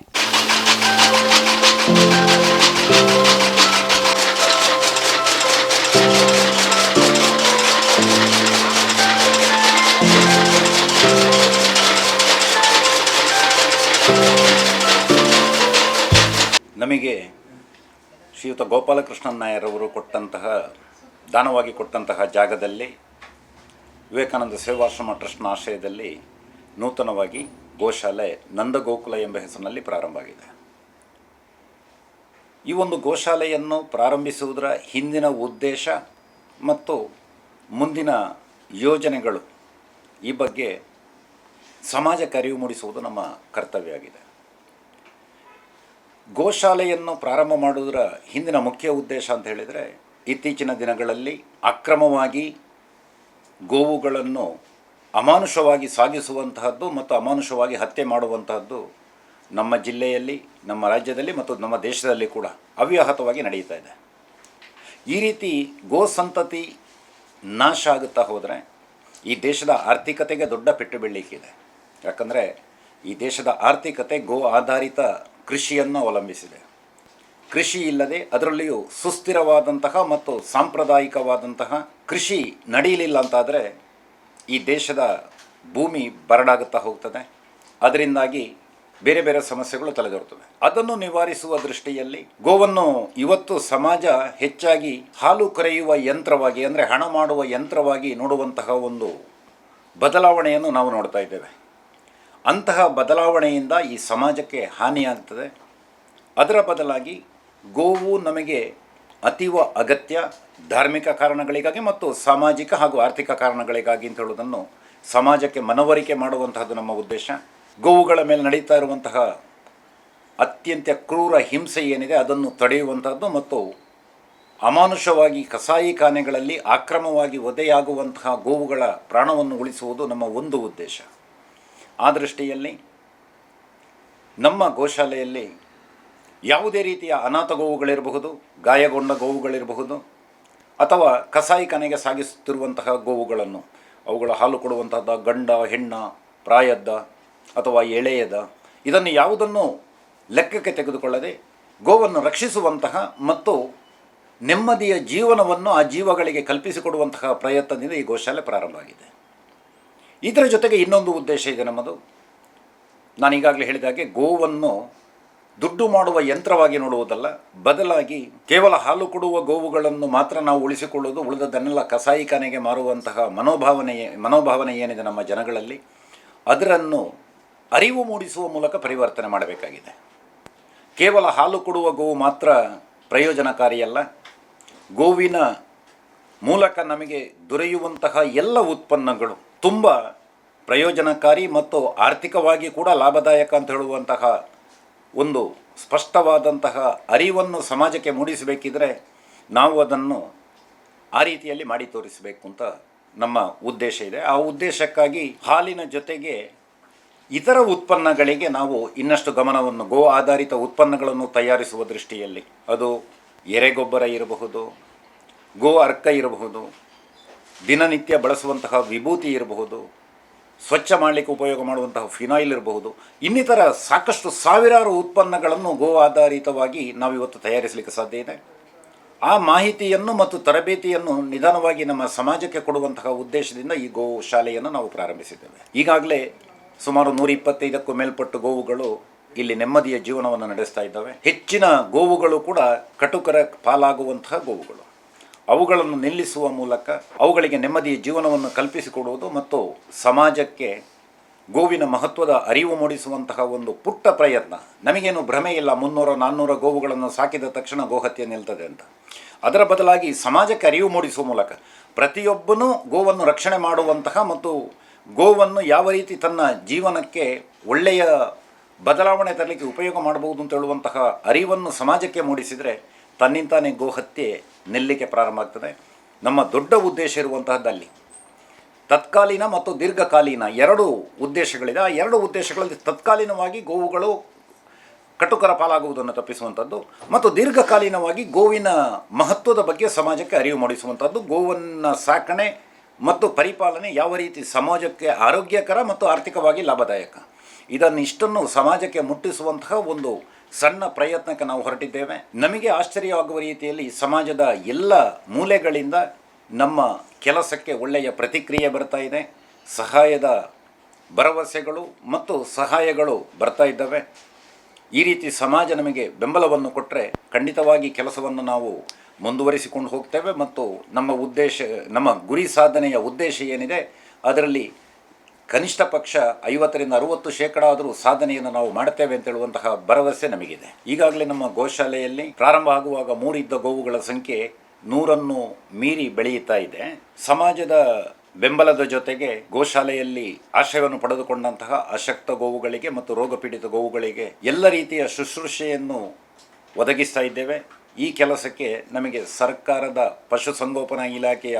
ನಮಗೆ ಶ್ರೀಯುತ ಗೋಪಾಲಕೃಷ್ಣನ್ ನಾಯರವರು ಕೊಟ್ಟಂತಹ, ದಾನವಾಗಿ ಕೊಟ್ಟಂತಹ ಜಾಗದಲ್ಲಿ, ವಿವೇಕಾನಂದ ಸೇವಾಶ್ರಮ ಟ್ರಸ್ಟ್ನ ಆಶ್ರಯದಲ್ಲಿ ನೂತನವಾಗಿ ಗೋಶಾಲೆ ನಂದಗೋಕುಲ ಎಂಬ ಹೆಸರಿನಲ್ಲಿ ಪ್ರಾರಂಭ ಆಗಿದೆ. ಈ ಒಂದು ಗೋಶಾಲೆಯನ್ನು ಪ್ರಾರಂಭಿಸುವುದರ ಹಿಂದಿನ ಉದ್ದೇಶ ಮತ್ತು ಮುಂದಿನ ಯೋಜನೆಗಳು ಈ ಬಗ್ಗೆ ಸಮಾಜಕ್ಕೆ ಅರಿವು ಮೂಡಿಸುವುದು ನಮ್ಮ ಕರ್ತವ್ಯ ಆಗಿದೆ. ಗೋಶಾಲೆಯನ್ನು ಪ್ರಾರಂಭ ಮಾಡುವುದರ ಹಿಂದಿನ ಮುಖ್ಯ ಉದ್ದೇಶ ಅಂತ ಹೇಳಿದರೆ, ಇತ್ತೀಚಿನ ದಿನಗಳಲ್ಲಿ ಅಕ್ರಮವಾಗಿ ಗೋವುಗಳನ್ನು ಅಮಾನುಷವಾಗಿ ಸಾಗಿಸುವಂತಹದ್ದು ಮತ್ತು ಅಮಾನುಷವಾಗಿ ಹತ್ಯೆ ಮಾಡುವಂತಹದ್ದು ನಮ್ಮ ಜಿಲ್ಲೆಯಲ್ಲಿ, ನಮ್ಮ ರಾಜ್ಯದಲ್ಲಿ ಮತ್ತು ನಮ್ಮ ದೇಶದಲ್ಲಿ ಕೂಡ ಅವ್ಯಾಹತವಾಗಿ ನಡೆಯುತ್ತಾ ಇದೆ. ಈ ರೀತಿ ಗೋ ಸಂತತಿ ನಾಶ ಆಗುತ್ತಾ ಹೋದರೆ ಈ ದೇಶದ ಆರ್ಥಿಕತೆಗೆ ದೊಡ್ಡ ಪೆಟ್ಟು ಬೀಳಲಿಕ್ಕಿದೆ. ಯಾಕಂದರೆ ಈ ದೇಶದ ಆರ್ಥಿಕತೆ ಗೋ ಆಧಾರಿತ ಕೃಷಿಯನ್ನು ಅವಲಂಬಿಸಿದೆ. ಕೃಷಿ ಇಲ್ಲದೆ ಅದರಲ್ಲಿಯೂ ಸುಸ್ಥಿರವಾದಂತಹ ಮತ್ತು ಸಾಂಪ್ರದಾಯಿಕವಾದಂತಹ ಕೃಷಿ ನಡೆಯಲಿಲ್ಲ ಅಂತಾದರೆ ಈ ದೇಶದ ಭೂಮಿ ಬರಡಾಗುತ್ತಾ ಹೋಗ್ತದೆ. ಅದರಿಂದಾಗಿ ಬೇರೆ ಬೇರೆ ಸಮಸ್ಯೆಗಳು ತಲೆದೋರ್ತವೆ ಅದನ್ನು ನಿವಾರಿಸುವ ದೃಷ್ಟಿಯಲ್ಲಿ ಗೋವನ್ನು ಇವತ್ತು ಸಮಾಜ ಹೆಚ್ಚಾಗಿ ಹಾಲು ಕರೆಯುವ ಯಂತ್ರವಾಗಿ, ಅಂದರೆ ಹಣ ಮಾಡುವ ಯಂತ್ರವಾಗಿ ನೋಡುವಂತಹ ಒಂದು ಬದಲಾವಣೆಯನ್ನು ನಾವು ನೋಡ್ತಾ ಇದ್ದೇವೆ. ಅಂತಹ ಬದಲಾವಣೆಯಿಂದ ಈ ಸಮಾಜಕ್ಕೆ ಹಾನಿಯಾಗ್ತದೆ ಅದರ ಬದಲಾಗಿ ಗೋವು ನಮಗೆ ಅತೀವ ಅಗತ್ಯ ಧಾರ್ಮಿಕ ಕಾರಣಗಳಿಗಾಗಿ ಮತ್ತು ಸಾಮಾಜಿಕ ಹಾಗೂ ಆರ್ಥಿಕ ಕಾರಣಗಳಿಗಾಗಿ ಅಂತ ಹೇಳುವುದನ್ನು ಸಮಾಜಕ್ಕೆ ಮನವರಿಕೆ ಮಾಡುವಂತಹದ್ದು ನಮ್ಮ ಉದ್ದೇಶ. ಗೋವುಗಳ ಮೇಲೆ ನಡೀತಾ ಇರುವಂತಹ ಅತ್ಯಂತ ಕ್ರೂರ ಹಿಂಸೆ ಏನಿದೆ ಅದನ್ನು ತಡೆಯುವಂಥದ್ದು ಮತ್ತು ಅಮಾನುಷವಾಗಿ ಕಸಾಯಿಖಾನೆಗಳಲ್ಲಿ ಅಕ್ರಮವಾಗಿ ಒದೆಯಾಗುವಂತಹ ಗೋವುಗಳ ಪ್ರಾಣವನ್ನು ಉಳಿಸುವುದು ನಮ್ಮ ಒಂದು ಉದ್ದೇಶ. ಆ ದೃಷ್ಟಿಯಲ್ಲಿ ನಮ್ಮ ಗೋಶಾಲೆಯಲ್ಲಿ ಯಾವುದೇ ರೀತಿಯ ಅನಾಥ ಗೋವುಗಳಿರಬಹುದು, ಗಾಯಗೊಂಡ ಗೋವುಗಳಿರಬಹುದು, ಅಥವಾ ಕಸಾಯಿಖಾನೆಗೆ ಸಾಗಿಸುತ್ತಿರುವಂತಹ ಗೋವುಗಳನ್ನು, ಅವುಗಳ ಹಾಲು ಕೊಡುವಂತಹದ್ದು ಗಂಡ, ಹೆಣ್ಣ, ಪ್ರಾಯದ್ದ ಅಥವಾ ಎಳೆಯದ, ಇದನ್ನು ಯಾವುದನ್ನು ಲೆಕ್ಕಕ್ಕೆ ತೆಗೆದುಕೊಳ್ಳದೆ ಗೋವನ್ನು ರಕ್ಷಿಸುವಂತಹ ಮತ್ತು ನೆಮ್ಮದಿಯ ಜೀವನವನ್ನು ಆ ಜೀವಗಳಿಗೆ ಕಲ್ಪಿಸಿಕೊಡುವಂತಹ ಪ್ರಯತ್ನದಿಂದ ಈ ಗೋಶಾಲೆ ಪ್ರಾರಂಭ ಆಗಿದೆ ಇದರ ಜೊತೆಗೆ ಇನ್ನೊಂದು ಉದ್ದೇಶ ಇದೆ ನಮ್ಮದು. ನಾನು ಈಗಾಗಲೇ ಹೇಳಿದ ಹಾಗೆ ಗೋವನ್ನು ದುಡ್ಡು ಮಾಡುವ ಯಂತ್ರವಾಗಿ ನೋಡುವುದಲ್ಲ, ಬದಲಾಗಿ ಕೇವಲ ಹಾಲು ಕೊಡುವ ಗೋವುಗಳನ್ನು ಮಾತ್ರ ನಾವು ಉಳಿಸಿಕೊಳ್ಳುವುದು ಉಳಿದದ್ದನ್ನೆಲ್ಲ ಕಸಾಯಿಖಾನೆಗೆ ಮಾರುವಂತಹ ಮನೋಭಾವನೆ ಮನೋಭಾವನೆ ಏನಿದೆ ನಮ್ಮ ಜನಗಳಲ್ಲಿ, ಅದರನ್ನು ಅರಿವು ಮೂಡಿಸುವ ಮೂಲಕ ಪರಿವರ್ತನೆ ಮಾಡಬೇಕಾಗಿದೆ. ಕೇವಲ ಹಾಲು ಕೊಡುವ ಗೋವು ಮಾತ್ರ ಪ್ರಯೋಜನಕಾರಿಯಲ್ಲ. ಗೋವಿನ ಮೂಲಕ ನಮಗೆ ದೊರೆಯುವಂತಹ ಎಲ್ಲ ಉತ್ಪನ್ನಗಳು ತುಂಬ ಪ್ರಯೋಜನಕಾರಿ ಮತ್ತು ಆರ್ಥಿಕವಾಗಿ ಕೂಡ ಲಾಭದಾಯಕ ಅಂತ ಹೇಳುವಂತಹ ಒಂದು ಸ್ಪಷ್ಟವಾದಂತಹ ಅರಿವನ್ನು ಸಮಾಜಕ್ಕೆ ಮೂಡಿಸಬೇಕಿದ್ರೆ ನಾವು ಅದನ್ನು ಆ ರೀತಿಯಲ್ಲಿ ಮಾಡಿ ತೋರಿಸಬೇಕು ಅಂತ ನಮ್ಮ ಉದ್ದೇಶ ಇದೆ. ಆ ಉದ್ದೇಶಕ್ಕಾಗಿ ಹಾಲಿನ ಜೊತೆಗೆ ಇತರ ಉತ್ಪನ್ನಗಳಿಗೆ ನಾವು ಇನ್ನಷ್ಟು ಗಮನವನ್ನು, ಗೋ ಆಧಾರಿತ ಉತ್ಪನ್ನಗಳನ್ನು ತಯಾರಿಸುವ ದೃಷ್ಟಿಯಲ್ಲಿ. ಅದು ಎರೆಗೊಬ್ಬರ ಇರಬಹುದು, ಗೋ ಅರ್ಕ ಇರಬಹುದು ದಿನನಿತ್ಯ ಬಳಸುವಂತಹ ವಿಭೂತಿ ಇರಬಹುದು, ಸ್ವಚ್ಛ ಮಾಡಲಿಕ್ಕೆ ಉಪಯೋಗ ಮಾಡುವಂತಹ ಫಿನಾಯಿಲ್ ಇರಬಹುದು, ಇನ್ನಿತರ ಸಾಕಷ್ಟು ಸಾವಿರಾರು ಉತ್ಪನ್ನಗಳನ್ನು ಗೋ ಆಧಾರಿತವಾಗಿ ನಾವಿವತ್ತು ತಯಾರಿಸಲಿಕ್ಕೆ ಸಾಧ್ಯ ಇದೆ. ಆ ಮಾಹಿತಿಯನ್ನು ಮತ್ತು ತರಬೇತಿಯನ್ನು ನಿಧಾನವಾಗಿ ನಮ್ಮ ಸಮಾಜಕ್ಕೆ ಕೊಡುವಂತಹ ಉದ್ದೇಶದಿಂದ ಈ ಗೋ ಶಾಲೆಯನ್ನು ನಾವು ಪ್ರಾರಂಭಿಸಿದ್ದೇವೆ. ಈಗಾಗಲೇ ಸುಮಾರು ನೂರ ಇಪ್ಪತ್ತೈದಕ್ಕೂ ಮೇಲ್ಪಟ್ಟು ಗೋವುಗಳು ಇಲ್ಲಿ ನೆಮ್ಮದಿಯ ಜೀವನವನ್ನು ನಡೆಸ್ತಾ ಇದ್ದಾವೆ. ಹೆಚ್ಚಿನ ಗೋವುಗಳು ಕೂಡ ಕಟುಕರ ಪಾಲಾಗುವಂತಹ ಗೋವುಗಳು. ಅವುಗಳನ್ನು ನಿಲ್ಲಿಸುವ ಮೂಲಕ ಅವುಗಳಿಗೆ ನೆಮ್ಮದಿಯ ಜೀವನವನ್ನು ಕಲ್ಪಿಸಿಕೊಡುವುದು ಮತ್ತು ಸಮಾಜಕ್ಕೆ ಗೋವಿನ ಮಹತ್ವದ ಅರಿವು ಮೂಡಿಸುವಂತಹ ಒಂದು ಪುಟ್ಟ ಪ್ರಯತ್ನ. ನಮಗೇನು ಭ್ರಮೆ ಇಲ್ಲ ಮುನ್ನೂರ ನಾನ್ನೂರ ಗೋವುಗಳನ್ನು ಸಾಕಿದ ತಕ್ಷಣ ಗೋಹತ್ಯೆ ನಿಲ್ತದೆ ಅಂತ. ಅದರ ಬದಲಾಗಿ ಸಮಾಜಕ್ಕೆ ಅರಿವು ಮೂಡಿಸುವ ಮೂಲಕ ಪ್ರತಿಯೊಬ್ಬನೂ ಗೋವನ್ನು ರಕ್ಷಣೆ ಮಾಡುವಂತಹ ಮತ್ತು ಗೋವನ್ನು ಯಾವ ರೀತಿ ತನ್ನ ಜೀವನಕ್ಕೆ ಒಳ್ಳೆಯ ಬದಲಾವಣೆ ತರಲಿಕ್ಕೆ ಉಪಯೋಗ ಮಾಡಬಹುದು ಅಂತ ಹೇಳುವಂತಹ ಅರಿವನ್ನು ಸಮಾಜಕ್ಕೆ ಮೂಡಿಸಿದರೆ ತನ್ನಿಂತಾನೇ ಗೋಹತ್ಯೆ ನಿಲ್ಲಿಕ್ಕೆ ಪ್ರಾರಂಭ ಆಗ್ತದೆ. ನಮ್ಮ ದೊಡ್ಡ ಉದ್ದೇಶ ಇರುವಂತಹದ್ದಲ್ಲಿ ತತ್ಕಾಲೀನ ಮತ್ತು ದೀರ್ಘಕಾಲೀನ ಎರಡು ಉದ್ದೇಶಗಳಿದೆ. ಆ ಎರಡು ಉದ್ದೇಶಗಳಲ್ಲಿ ತತ್ಕಾಲೀನವಾಗಿ ಗೋವುಗಳು ಕಟುಕರ ಪಾಲಾಗುವುದನ್ನು ತಪ್ಪಿಸುವಂಥದ್ದು ಮತ್ತು ದೀರ್ಘಕಾಲೀನವಾಗಿ ಗೋವಿನ ಮಹತ್ವದ ಬಗ್ಗೆ ಸಮಾಜಕ್ಕೆ ಅರಿವು ಮೂಡಿಸುವಂಥದ್ದು ಗೋವನ್ನು ಸಾಕಣೆ ಮತ್ತು ಪರಿಪಾಲನೆ ಯಾವ ರೀತಿ ಸಮಾಜಕ್ಕೆ ಆರೋಗ್ಯಕರ ಮತ್ತು ಆರ್ಥಿಕವಾಗಿ ಲಾಭದಾಯಕ. ಇದನ್ನು ಇಷ್ಟನ್ನು ಸಮಾಜಕ್ಕೆ ಮುಟ್ಟಿಸುವಂತಹ ಒಂದು ಸಣ್ಣ ಪ್ರಯತ್ನಕ್ಕೆ ನಾವು ಹೊರಟಿದ್ದೇವೆ. ನಮಗೆ ಆಶ್ಚರ್ಯವಾಗುವ ರೀತಿಯಲ್ಲಿ ಸಮಾಜದ ಎಲ್ಲ ಮೂಲೆಗಳಿಂದ ನಮ್ಮ ಕೆಲಸಕ್ಕೆ ಒಳ್ಳೆಯ ಪ್ರತಿಕ್ರಿಯೆ ಬರ್ತಾ ಇದೆ. ಸಹಾಯದ ಭರವಸೆಗಳು ಮತ್ತು ಸಹಾಯಗಳು ಬರ್ತಾ ಇದ್ದಾವೆ. ಈ ರೀತಿ ಸಮಾಜ ನಮಗೆ ಬೆಂಬಲವನ್ನು ಕೊಟ್ಟರೆ ಖಂಡಿತವಾಗಿ ಕೆಲಸವನ್ನು ನಾವು ಮುಂದುವರಿಸಿಕೊಂಡು ಹೋಗ್ತೇವೆ ಮತ್ತು ನಮ್ಮ ಉದ್ದೇಶ, ನಮ್ಮ ಗುರಿ ಸಾಧನೆಯ ಉದ್ದೇಶ ಏನಿದೆ, ಅದರಲ್ಲಿ ಕನಿಷ್ಠ ಪಕ್ಷ ಐವತ್ತರಿಂದ ಅರುವತ್ತು ಶೇಕಡ ಆದರೂ ಸಾಧನೆಯನ್ನು ನಾವು ಮಾಡುತ್ತೇವೆ ಅಂತ ಹೇಳುವಂತಹ ಭರವಸೆ ನಮಗಿದೆ. ಈಗಾಗಲೇ ನಮ್ಮ ಗೋಶಾಲೆಯಲ್ಲಿ ಪ್ರಾರಂಭ ಆಗುವಾಗ ಮೂರಿದ್ದ ಗೋವುಗಳ ಸಂಖ್ಯೆ ನೂರನ್ನು ಮೀರಿ ಬೆಳೆಯುತ್ತಾ ಇದೆ. ಸಮಾಜದ ಬೆಂಬಲದ ಜೊತೆಗೆ ಗೋಶಾಲೆಯಲ್ಲಿ ಆಶ್ರಯವನ್ನು ಪಡೆದುಕೊಂಡಂತಹ ಅಶಕ್ತ ಗೋವುಗಳಿಗೆ ಮತ್ತು ರೋಗಪೀಡಿತ ಗೋವುಗಳಿಗೆ ಎಲ್ಲ ರೀತಿಯ ಶುಶ್ರೂಷೆಯನ್ನು ಒದಗಿಸ್ತಾ ಇದ್ದೇವೆ. ಈ ಕೆಲಸಕ್ಕೆ ನಮಗೆ ಸರ್ಕಾರದ ಪಶುಸಂಗೋಪನಾ ಇಲಾಖೆಯ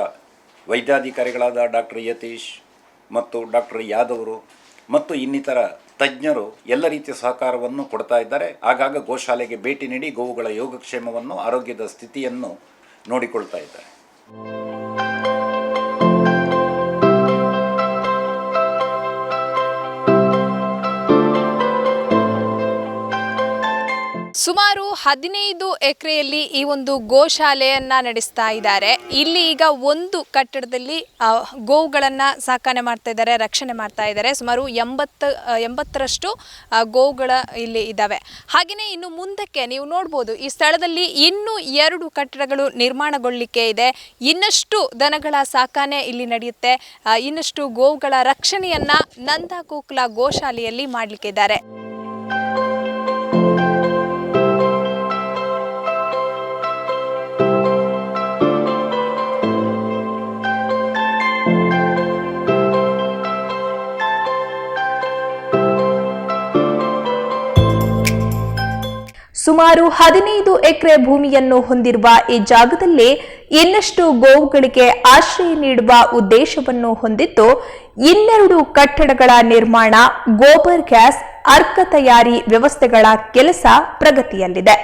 ವೈದ್ಯಾಧಿಕಾರಿಗಳಾದ ಡಾಕ್ಟರ್ ಯತೀಶ್ ಮತ್ತು ಡಾಕ್ಟರ್ ಯಾದವರು ಮತ್ತು ಇನ್ನಿತರ ತಜ್ಞರು ಎಲ್ಲ ರೀತಿಯ ಸಹಕಾರವನ್ನು ಕೊಡ್ತಾ ಇದ್ದಾರೆ. ಆಗಾಗ ಗೋಶಾಲೆಗೆ ಭೇಟಿ ನೀಡಿ ಗೋವುಗಳ ಯೋಗಕ್ಷೇಮವನ್ನು, ಆರೋಗ್ಯದ ಸ್ಥಿತಿಯನ್ನು ನೋಡಿಕೊಳ್ತಾ ಇದ್ದಾರೆ. ಸುಮಾರು ಹದಿನೈದು ಎಕರೆಯಲ್ಲಿ ಈ ಒಂದು ಗೋಶಾಲೆಯನ್ನ ನಡೆಸ್ತಾ ಇದ್ದಾರೆ. ಇಲ್ಲಿ ಈಗ ಒಂದು ಕಟ್ಟಡದಲ್ಲಿ ಗೋವುಗಳನ್ನ ಸಾಕಣೆ ಮಾಡ್ತಾ ಇದ್ದಾರೆ, ರಕ್ಷಣೆ ಮಾಡ್ತಾ ಇದ್ದಾರೆ. ಸುಮಾರು ಎಂಬತ್ತು, ಎಂಬತ್ತರಷ್ಟು ಗೋವುಗಳ ಇಲ್ಲಿ ಇದ್ದಾವೆ. ಹಾಗೆಯೇ ಇನ್ನು ಮುಂದಕ್ಕೆ ನೀವು ನೋಡ್ಬೋದು, ಈ ಸ್ಥಳದಲ್ಲಿ ಇನ್ನೂ ಎರಡು ಕಟ್ಟಡಗಳು ನಿರ್ಮಾಣಗೊಳ್ಳಲಿಕ್ಕೆ ಇದೆ. ಇನ್ನಷ್ಟು ದನಗಳ ಸಾಕಣೆ ಇಲ್ಲಿ ನಡೆಯುತ್ತೆ. ಇನ್ನಷ್ಟು ಗೋವುಗಳ ರಕ್ಷಣೆಯನ್ನ ನಂದಾ ಗೋಕುಲ ಗೋಶಾಲೆಯಲ್ಲಿ ಮಾಡಲಿಕ್ಕೆ ಸುಮಾರು ಹದಿನೈದು ಎಕರೆ ಭೂಮಿಯನ್ನು ಹೊಂದಿರುವ ಈ ಜಾಗದಲ್ಲಿ ಇನ್ನಷ್ಟು ಗೋವುಗಳಿಗೆ ಆಶ್ರಯ ನೀಡುವ ಉದ್ದೇಶವನ್ನು ಹೊಂದಿದ್ದು, ಇನ್ನೆರಡು ಕಟ್ಟಡಗಳ ನಿರ್ಮಾಣ, ಗೋಬರ್ ಗ್ಯಾಸ್, ಅರ್ಕ ತಯಾರಿ ವ್ಯವಸ್ಥೆಗಳ ಕೆಲಸ ಪ್ರಗತಿಯಲ್ಲಿದೆ.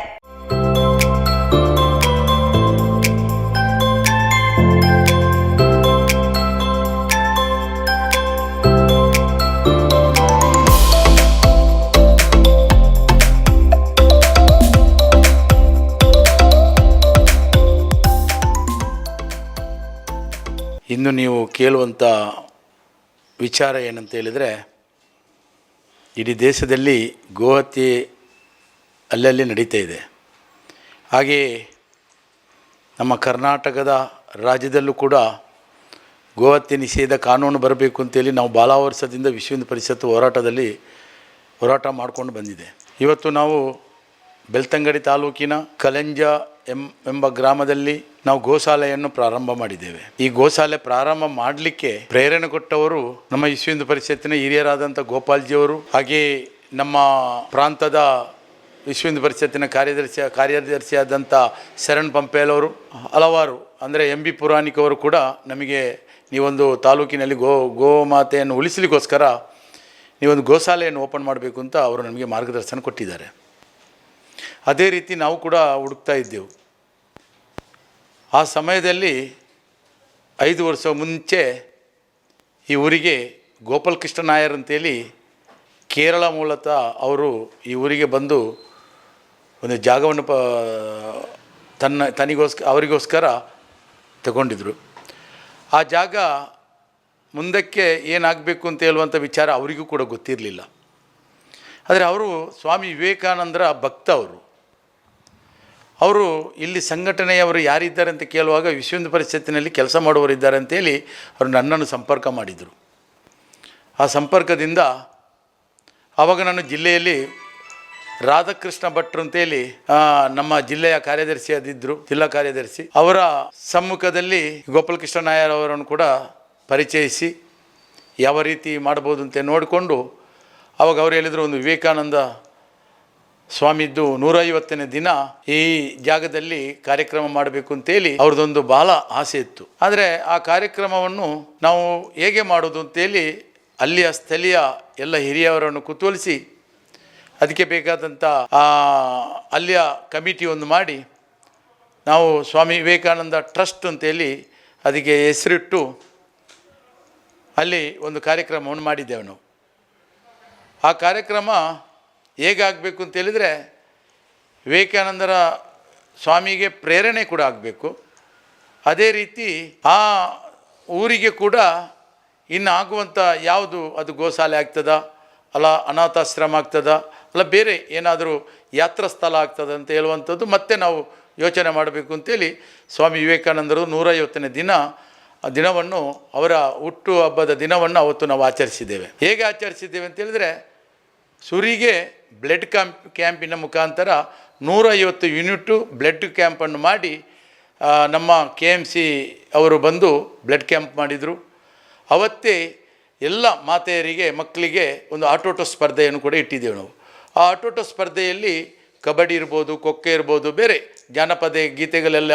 ಇನ್ನು ನೀವು ಕೇಳುವಂಥ ವಿಚಾರ ಏನಂತ ಹೇಳಿದರೆ, ಇಡೀ ದೇಶದಲ್ಲಿ ಗೋಹತ್ಯೆ ಅಲ್ಲಲ್ಲಿ ನಡೀತಾ ಇದೆ. ಹಾಗೆಯೇ ನಮ್ಮ ಕರ್ನಾಟಕದ ರಾಜ್ಯದಲ್ಲೂ ಕೂಡ ಗೋಹತ್ಯೆ ನಿಷೇಧ ಕಾನೂನು ಬರಬೇಕು ಅಂತೇಳಿ ನಾವು ಭಾಳ ವರ್ಷದಿಂದ ವಿಶ್ವ ಹಿಂದೂ ಪರಿಷತ್ತು ಹೋರಾಟದಲ್ಲಿ ಹೋರಾಟ ಮಾಡಿಕೊಂಡು ಬಂದಿದೆ. ಇವತ್ತು ನಾವು ಬೆಳ್ತಂಗಡಿ ತಾಲೂಕಿನ ಕಲೆಂಜ ಎಂಬ ಗ್ರಾಮದಲ್ಲಿ ನಾವು ಗೋಶಾಲೆಯನ್ನು ಪ್ರಾರಂಭ ಮಾಡಿದ್ದೇವೆ. ಈ ಗೋಶಾಲೆ ಪ್ರಾರಂಭ ಮಾಡಲಿಕ್ಕೆ ಪ್ರೇರಣೆ ಕೊಟ್ಟವರು ನಮ್ಮ ವಿಶ್ವ ಪರಿಷತ್ತಿನ ಹಿರಿಯರಾದಂಥ ಗೋಪಾಲ್ಜಿಯವರು ಹಾಗೆಯೇ ನಮ್ಮ ಪ್ರಾಂತದ ವಿಶ್ವ ಹಿಂದೂ ಪರಿಷತ್ತಿನ ಕಾರ್ಯದರ್ಶಿ, ಕಾರ್ಯದರ್ಶಿಯಾದಂಥ ಶರಣ್ ಪಂಪೇಲ್ ಅವರು ಹಲವಾರು, ಅಂದರೆ ಎಂ ಬಿ ಪುರಾಣಿಕ್ ಅವರು ಕೂಡ ನಮಗೆ ನೀವೊಂದು ತಾಲೂಕಿನಲ್ಲಿ ಗೋ ಗೋಮಾತೆಯನ್ನು ಉಳಿಸಲಿಕ್ಕೋಸ್ಕರ ನೀವೊಂದು ಗೋಶಾಲೆಯನ್ನು ಓಪನ್ ಮಾಡಬೇಕು ಅಂತ ಅವರು ನಮಗೆ ಮಾರ್ಗದರ್ಶನ ಕೊಟ್ಟಿದ್ದಾರೆ. ಅದೇ ರೀತಿ ನಾವು ಕೂಡ ಹುಡುಕ್ತಾ ಇದ್ದೆವು. ಆ ಸಮಯದಲ್ಲಿ ಐದು ವರ್ಷ ಮುಂಚೆ ಈ ಊರಿಗೆ ಗೋಪಾಲ್ ಕೃಷ್ಣ ನಾಯರ್ ಅಂತೇಳಿ ಕೇರಳ ಮೂಲತಃ ಅವರು ಈ ಊರಿಗೆ ಬಂದು ಒಂದು ಜಾಗವನ್ನು ಪ, ತನ್ನ ತನಿಗೋಸ್ಕರ ಅವರಿಗೋಸ್ಕರ ತಗೊಂಡಿದ್ರು. ಆ ಜಾಗ ಮುಂದಕ್ಕೆ ಏನಾಗಬೇಕು ಅಂತ ಹೇಳುವಂಥ ವಿಚಾರ ಅವರಿಗೂ ಕೂಡ ಗೊತ್ತಿರಲಿಲ್ಲ. ಆದರೆ ಅವರು ಸ್ವಾಮಿ ವಿವೇಕಾನಂದರ ಭಕ್ತ ಅವರು. ಅವರು ಇಲ್ಲಿ ಸಂಘಟನೆಯವರು ಯಾರಿದ್ದಾರೆ ಅಂತ ಕೇಳುವಾಗ ವಿಶ್ವ ಹಿಂದೂ ಪರಿಷತ್ತಿನಲ್ಲಿ ಕೆಲಸ ಮಾಡುವವರಿದ್ದಾರೆ ಅಂತೇಳಿ ಅವರು ನನ್ನನ್ನು ಸಂಪರ್ಕ ಮಾಡಿದರು. ಆ ಸಂಪರ್ಕದಿಂದ ಆವಾಗ ನಾನು ಜಿಲ್ಲೆಯಲ್ಲಿ ರಾಧಾಕೃಷ್ಣ ಭಟ್ರು ಅಂತೇಳಿ ನಮ್ಮ ಜಿಲ್ಲೆಯ ಕಾರ್ಯದರ್ಶಿಯಾದಿದ್ದರು ಜಿಲ್ಲಾ ಕಾರ್ಯದರ್ಶಿ. ಅವರ ಸಮ್ಮುಖದಲ್ಲಿ ಗೋಪಾಲಕೃಷ್ಣ ನಾಯರ್ ಅವರನ್ನು ಕೂಡ ಪರಿಚಯಿಸಿ ಯಾವ ರೀತಿ ಮಾಡ್ಬೋದು ಅಂತ ನೋಡಿಕೊಂಡು ಅವಾಗ ಅವರು ಹೇಳಿದರು ಒಂದು ವಿವೇಕಾನಂದ ಸ್ವಾಮಿದ್ದು ನೂರೈವತ್ತನೇ ದಿನ ಈ ಜಾಗದಲ್ಲಿ ಕಾರ್ಯಕ್ರಮ ಮಾಡಬೇಕು ಅಂತೇಳಿ ಅವ್ರದ್ದೊಂದು ಬಹಳ ಆಸೆ ಇತ್ತು. ಆದರೆ ಆ ಕಾರ್ಯಕ್ರಮವನ್ನು ನಾವು ಹೇಗೆ ಮಾಡೋದು ಅಂತೇಳಿ ಅಲ್ಲಿಯ ಸ್ಥಳೀಯ ಎಲ್ಲ ಹಿರಿಯವರನ್ನು ಕುತೂಹಲಿಸಿ ಅದಕ್ಕೆ ಬೇಕಾದಂಥ ಅಲ್ಲಿಯ ಕಮಿಟಿ ಒಂದು ಮಾಡಿ ನಾವು ಸ್ವಾಮಿ ವಿವೇಕಾನಂದ ಟ್ರಸ್ಟ್ ಅಂತೇಳಿ ಅದಕ್ಕೆ ಹೆಸರಿಟ್ಟು ಅಲ್ಲಿ ಒಂದು ಕಾರ್ಯಕ್ರಮವನ್ನು ಮಾಡಿದ್ದೇವೆ ನಾವು. ಆ ಕಾರ್ಯಕ್ರಮ ಹೇಗಾಗಬೇಕು ಅಂತ ಹೇಳಿದರೆ ವಿವೇಕಾನಂದರ ಸ್ವಾಮಿಗೆ ಪ್ರೇರಣೆ ಕೂಡ ಆಗಬೇಕು. ಅದೇ ರೀತಿ ಆ ಊರಿಗೆ ಕೂಡ ಇನ್ನು ಆಗುವಂಥ ಯಾವುದು ಅದು ಗೋಶಾಲೆ ಆಗ್ತದ, ಅಲ್ಲ ಅನಾಥಾಶ್ರಮ ಆಗ್ತದ, ಅಲ್ಲ ಬೇರೆ ಏನಾದರೂ ಯಾತ್ರಾ ಸ್ಥಳ ಆಗ್ತದೆ ಅಂತ ಹೇಳುವಂಥದ್ದು ಮತ್ತೆ ನಾವು ಯೋಚನೆ ಮಾಡಬೇಕು ಅಂತೇಳಿ ಸ್ವಾಮಿ ವಿವೇಕಾನಂದರು ನೂರೈವತ್ತನೇ ದಿನ ಆ ದಿನವನ್ನು ಅವರ ಹುಟ್ಟು ಹಬ್ಬದ ದಿನವನ್ನು ಅವತ್ತು ನಾವು ಆಚರಿಸಿದ್ದೇವೆ. ಹೇಗೆ ಆಚರಿಸಿದ್ದೇವೆ ಅಂತ ಹೇಳಿದ್ರೆ ಸುರಿಗೆ ಬ್ಲಡ್ ಕ್ಯಾಂಪ್ ಕ್ಯಾಂಪಿನ ಮುಖಾಂತರ ನೂರೈವತ್ತು ಯೂನಿಟ್ಟು ಬ್ಲಡ್ ಕ್ಯಾಂಪನ್ನು ಮಾಡಿ ನಮ್ಮ ಕೆ ಎಂ ಸಿ ಅವರು ಬಂದು ಬ್ಲಡ್ ಕ್ಯಾಂಪ್ ಮಾಡಿದರು. ಅವತ್ತೇ ಎಲ್ಲ ಮಾತೆಯರಿಗೆ, ಮಕ್ಕಳಿಗೆ ಒಂದು ಆಟೋಟ ಸ್ಪರ್ಧೆಯನ್ನು ಕೂಡ ಇಟ್ಟಿದ್ದೇವೆ ನಾವು. ಆ ಆಟೋಟ ಸ್ಪರ್ಧೆಯಲ್ಲಿ ಕಬಡ್ಡಿ ಇರ್ಬೋದು, ಖೋಖೋ ಇರ್ಬೋದು, ಬೇರೆ ಜಾನಪದ ಗೀತೆಗಳೆಲ್ಲ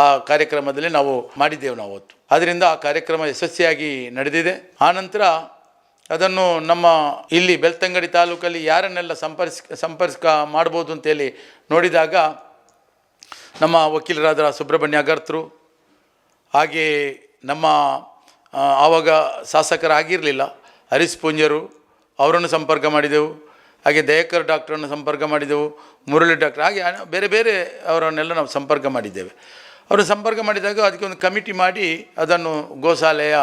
ಆ ಕಾರ್ಯಕ್ರಮದಲ್ಲಿ ನಾವು ಮಾಡಿದ್ದೇವೆ ನಾವು ಅವತ್ತು ಆದ್ದರಿಂದ ಆ ಕಾರ್ಯಕ್ರಮ ಯಶಸ್ವಿಯಾಗಿ ನಡೆದಿದೆ. ಆನಂತರ ಅದನ್ನು ನಮ್ಮ ಇಲ್ಲಿ ಬೆಳ್ತಂಗಡಿ ತಾಲೂಕಲ್ಲಿ ಯಾರನ್ನೆಲ್ಲ ಸಂಪರ್ಕ ಸಂಪರ್ಕ ಮಾಡ್ಬೋದು ಅಂತೇಳಿ ನೋಡಿದಾಗ ನಮ್ಮ ವಕೀಲರಾದ ಸುಬ್ರಹ್ಮಣ್ಯ ಅಗರ್ತರು, ಹಾಗೆ ನಮ್ಮ ಆವಾಗ ಶಾಸಕರಾಗಿರಲಿಲ್ಲ ಹರೀಶ್ ಪೂಂಜರು, ಅವರನ್ನು ಸಂಪರ್ಕ ಮಾಡಿದೆವು. ಹಾಗೆ ದಯಕರ್ ಡಾಕ್ಟ್ರನ್ನು ಸಂಪರ್ಕ ಮಾಡಿದೆವು. ಮುರಳಿ ಡಾಕ್ಟರ್, ಹಾಗೆ ಬೇರೆ ಬೇರೆ ಅವರನ್ನೆಲ್ಲ ನಾವು ಸಂಪರ್ಕ ಮಾಡಿದ್ದೇವೆ. ಅವರು ಸಂಪರ್ಕ ಮಾಡಿದಾಗ ಅದಕ್ಕೆ ಒಂದು ಕಮಿಟಿ ಮಾಡಿ ಅದನ್ನು ಗೋಶಾಲೆಯ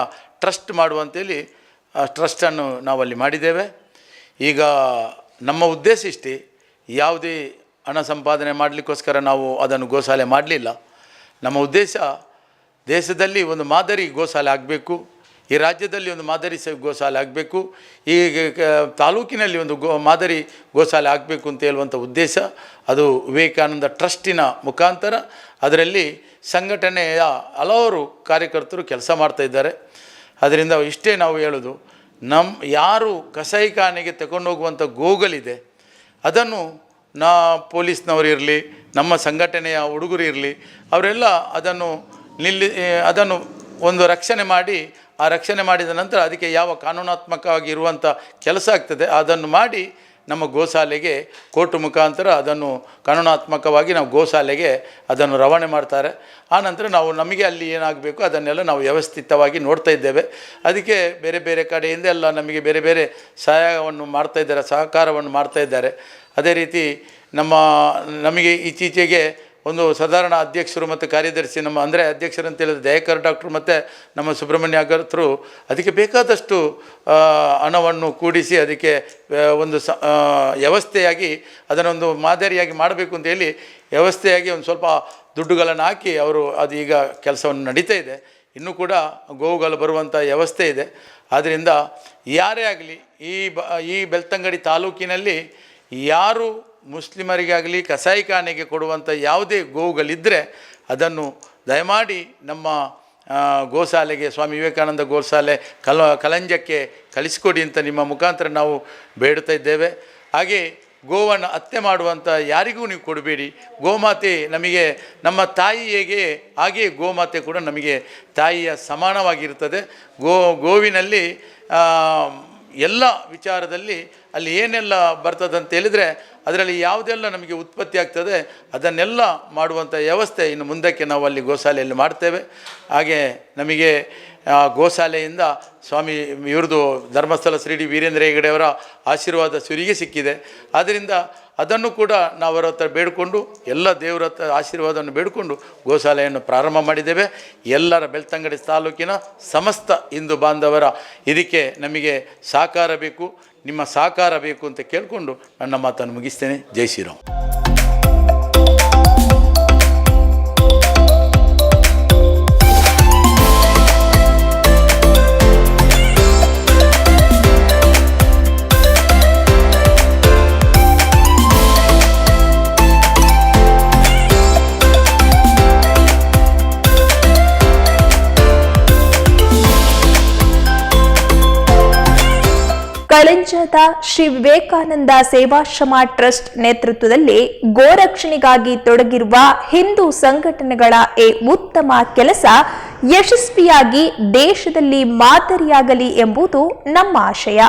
ಟ್ರಸ್ಟ್ ಮಾಡುವಂತೇಳಿ ಟ್ರಸ್ಟನ್ನು ನಾವಲ್ಲಿ ಮಾಡಿದ್ದೇವೆ. ಈಗ ನಮ್ಮ ಉದ್ದೇಶ ಇಷ್ಟೇ, ಯಾವುದೇ ಹಣ ಸಂಪಾದನೆ ಮಾಡಲಿಕ್ಕೋಸ್ಕರ ನಾವು ಅದನ್ನು ಗೋಶಾಲೆ ಮಾಡಲಿಲ್ಲ. ನಮ್ಮ ಉದ್ದೇಶ ದೇಶದಲ್ಲಿ ಒಂದು ಮಾದರಿ ಗೋಶಾಲೆ ಆಗಬೇಕು, ಈ ರಾಜ್ಯದಲ್ಲಿ ಒಂದು ಮಾದರಿ ಸ ಗೋಶಾಲೆ ಆಗಬೇಕು, ಈ ತಾಲೂಕಿನಲ್ಲಿ ಒಂದು ಗೋ, ಮಾದರಿ ಗೋಶಾಲೆ ಆಗಬೇಕು ಅಂತ ಹೇಳುವಂಥ ಉದ್ದೇಶ, ಅದು ವಿವೇಕಾನಂದ ಟ್ರಸ್ಟಿನ ಮುಖಾಂತರ. ಅದರಲ್ಲಿ ಸಂಘಟನೆಯ ಹಲವಾರು ಕಾರ್ಯಕರ್ತರು ಕೆಲಸ ಮಾಡ್ತಾ ಇದ್ದಾರೆ. ಅದರಿಂದ ಇಷ್ಟೇ ನಾವು ಹೇಳೋದು ನಮ್ಮ ಯಾರು ಕಸಾಯಿಖಾನೆಗೆ ತಗೊಂಡೋಗುವಂಥ ಗೋಗಲಿದೆ, ಅದನ್ನು ನಾ ಪೊಲೀಸ್ನವರು ಇರಲಿ, ನಮ್ಮ ಸಂಘಟನೆಯ ಹುಡುಗರು ಇರಲಿ, ಅವರೆಲ್ಲ ಅದನ್ನು ನಿಲ್ಲಿ ಅದನ್ನು ಒಂದು ರಕ್ಷಣೆ ಮಾಡಿ, ಆ ರಕ್ಷಣೆ ಮಾಡಿದ ನಂತರ ಅದಕ್ಕೆ ಯಾವ ಕಾನೂನಾತ್ಮಕವಾಗಿ ಇರುವಂಥ ಕೆಲಸ ಆಗ್ತದೆ, ಅದನ್ನು ಮಾಡಿ ನಮ್ಮ ಗೋಶಾಲೆಗೆ ಕೋರ್ಟ್ ಮುಖಾಂತರ ಅದನ್ನು ಕಾನೂನಾತ್ಮಕವಾಗಿ ನಾವು ಗೋಶಾಲೆಗೆ ಅದನ್ನು ರವಾನೆ ಮಾಡ್ತಾರೆ. ಆನಂತರ ನಾವು ನಮಗೆ ಅಲ್ಲಿ ಏನಾಗಬೇಕು ಅದನ್ನೆಲ್ಲ ನಾವು ವ್ಯವಸ್ಥಿತವಾಗಿ ನೋಡ್ತಾ ಇದ್ದೇವೆ. ಅದಕ್ಕೆ ಬೇರೆ ಬೇರೆ ಕಡೆಯಿಂದ ಎಲ್ಲ ನಮಗೆ ಬೇರೆ ಬೇರೆ ಸಹಾಯವನ್ನು ಮಾಡ್ತಾ ಇದ್ದಾರೆ, ಸಹಕಾರವನ್ನು ಮಾಡ್ತಾ ಇದ್ದಾರೆ. ಅದೇ ರೀತಿ ನಮ್ಮ, ನಮಗೆ ಇತ್ತೀಚೆಗೆ ಒಂದು ಸಾಧಾರಣ ಅಧ್ಯಕ್ಷರು ಮತ್ತು ಕಾರ್ಯದರ್ಶಿ ನಮ್ಮ ಅಂದರೆ ಅಧ್ಯಕ್ಷರು ಅಂತ ಹೇಳಿದ್ರೆ ದಯಕರ್ ಡಾಕ್ಟ್ರು ಮತ್ತು ನಮ್ಮ ಸುಬ್ರಹ್ಮಣ್ಯ ಅಗರ್ತರು, ಅದಕ್ಕೆ ಬೇಕಾದಷ್ಟು ಹಣವನ್ನು ಕೂಡಿಸಿ ಅದಕ್ಕೆ ಒಂದು ಸ ವ್ಯವಸ್ಥೆಯಾಗಿ ಅದನ್ನೊಂದು ಮಾದರಿಯಾಗಿ ಮಾಡಬೇಕು ಅಂತ ಹೇಳಿ ವ್ಯವಸ್ಥೆಯಾಗಿ ಒಂದು ಸ್ವಲ್ಪ ದುಡ್ಡುಗಳನ್ನು ಹಾಕಿ ಅವರು ಅದು ಈಗ ಕೆಲಸವನ್ನು ನಡೀತಾ ಇದೆ. ಇನ್ನೂ ಕೂಡ ಗೋವುಗಳು ಬರುವಂಥ ವ್ಯವಸ್ಥೆ ಇದೆ. ಆದ್ದರಿಂದ ಯಾರೇ ಆಗಲಿ ಈ ಬ, ಈ ಬೆಳ್ತಂಗಡಿ ತಾಲೂಕಿನಲ್ಲಿ ಯಾರು ಮುಸ್ಲಿಮರಿಗಾಗಲಿ, ಕಸಾಯಿಖಾನೆಗೆ ಕೊಡುವಂಥ ಯಾವುದೇ ಗೋವುಗಳಿದ್ದರೆ ಅದನ್ನು ದಯಮಾಡಿ ನಮ್ಮ ಗೋಶಾಲೆಗೆ, ಸ್ವಾಮಿ ವಿವೇಕಾನಂದ ಗೋಶಾಲೆ ಕಲ, ಕಲಂಜಕ್ಕೆ ಕಳಿಸಿಕೊಡಿ ಅಂತ ನಿಮ್ಮ ಮುಖಾಂತರ ನಾವು ಬೇಡುತ್ತಾ ಇದ್ದೇವೆ. ಹಾಗೆ ಗೋವನ್ನು ಹತ್ಯೆ ಮಾಡುವಂಥ ಯಾರಿಗೂ ನೀವು ಕೊಡಬೇಡಿ. ಗೋಮಾತೆ ನಮಗೆ, ನಮ್ಮ ತಾಯಿ ಹೇಗೆ ಹಾಗೆಯೇ ಗೋಮಾತೆ ಕೂಡ ನಮಗೆ ತಾಯಿಯ ಸಮಾನವಾಗಿರುತ್ತದೆ. ಗೋ, ಗೋವಿನಲ್ಲಿ ಎಲ್ಲ ವಿಚಾರದಲ್ಲಿ ಅಲ್ಲಿ ಏನೆಲ್ಲ ಬರ್ತದೆ ಅಂತ ಹೇಳಿದರೆ ಅದರಲ್ಲಿ ಯಾವುದೆಲ್ಲ ನಮಗೆ ಉತ್ಪತ್ತಿ ಆಗ್ತದೆ ಅದನ್ನೆಲ್ಲ ಮಾಡುವಂಥ ವ್ಯವಸ್ಥೆ ಇನ್ನು ಮುಂದಕ್ಕೆ ನಾವು ಅಲ್ಲಿ ಗೋಶಾಲೆಯಲ್ಲಿ ಮಾಡ್ತೇವೆ. ಹಾಗೆ ನಮಗೆ ಗೋಶಾಲೆಯಿಂದ ಸ್ವಾಮಿ ಇವ್ರದ್ದು ಧರ್ಮಸ್ಥಳ ಶ್ರೀ ಡಿ ವೀರೇಂದ್ರ ಹೆಗಡೆಯವರ ಆಶೀರ್ವಾದ ಸುರಿಗೆ ಸಿಕ್ಕಿದೆ. ಆದ್ದರಿಂದ ಅದನ್ನು ಕೂಡ ನಾವು ಅವರ ಹತ್ರ ಬೇಡಿಕೊಂಡು, ಎಲ್ಲ ದೇವರ ಹತ್ರ ಆಶೀರ್ವಾದವನ್ನು ಬೇಡಿಕೊಂಡು ಗೋಶಾಲೆಯನ್ನು ಪ್ರಾರಂಭ ಮಾಡಿದ್ದೇವೆ. ಎಲ್ಲರ ಬೆಳ್ತಂಗಡಿ ತಾಲೂಕಿನ ಸಮಸ್ತ ಹಿಂದೂ ಬಾಂಧವರ ಇದಕ್ಕೆ ನಮಗೆ ಸಹಕಾರ ಬೇಕು. ನಿಮ್ಮ ಸಹಕಾರ ಬೇಕು ಅಂತ ಕೇಳಿಕೊಂಡು ನನ್ನ ಮಾತನ್ನು ಮುಗಿಸ್ತೇನೆ. ಜೈ ಶ್ರೀರಾಮ್. ಕಳಂಜದ ಶ್ರೀ ವಿವೇಕಾನಂದ ಸೇವಾಶ್ರಮ ಟ್ರಸ್ಟ್ ನೇತೃತ್ವದಲ್ಲಿ ಗೋರಕ್ಷಣೆಗಾಗಿ ತೊಡಗಿರುವ ಹಿಂದೂ ಸಂಘಟನೆಗಳ ಈ ಉತ್ತಮ ಕೆಲಸ ಯಶಸ್ವಿಯಾಗಿ ದೇಶದಲ್ಲಿ ಮಾದರಿಯಾಗಲಿ ಎಂಬುದು ನಮ್ಮ ಆಶಯ.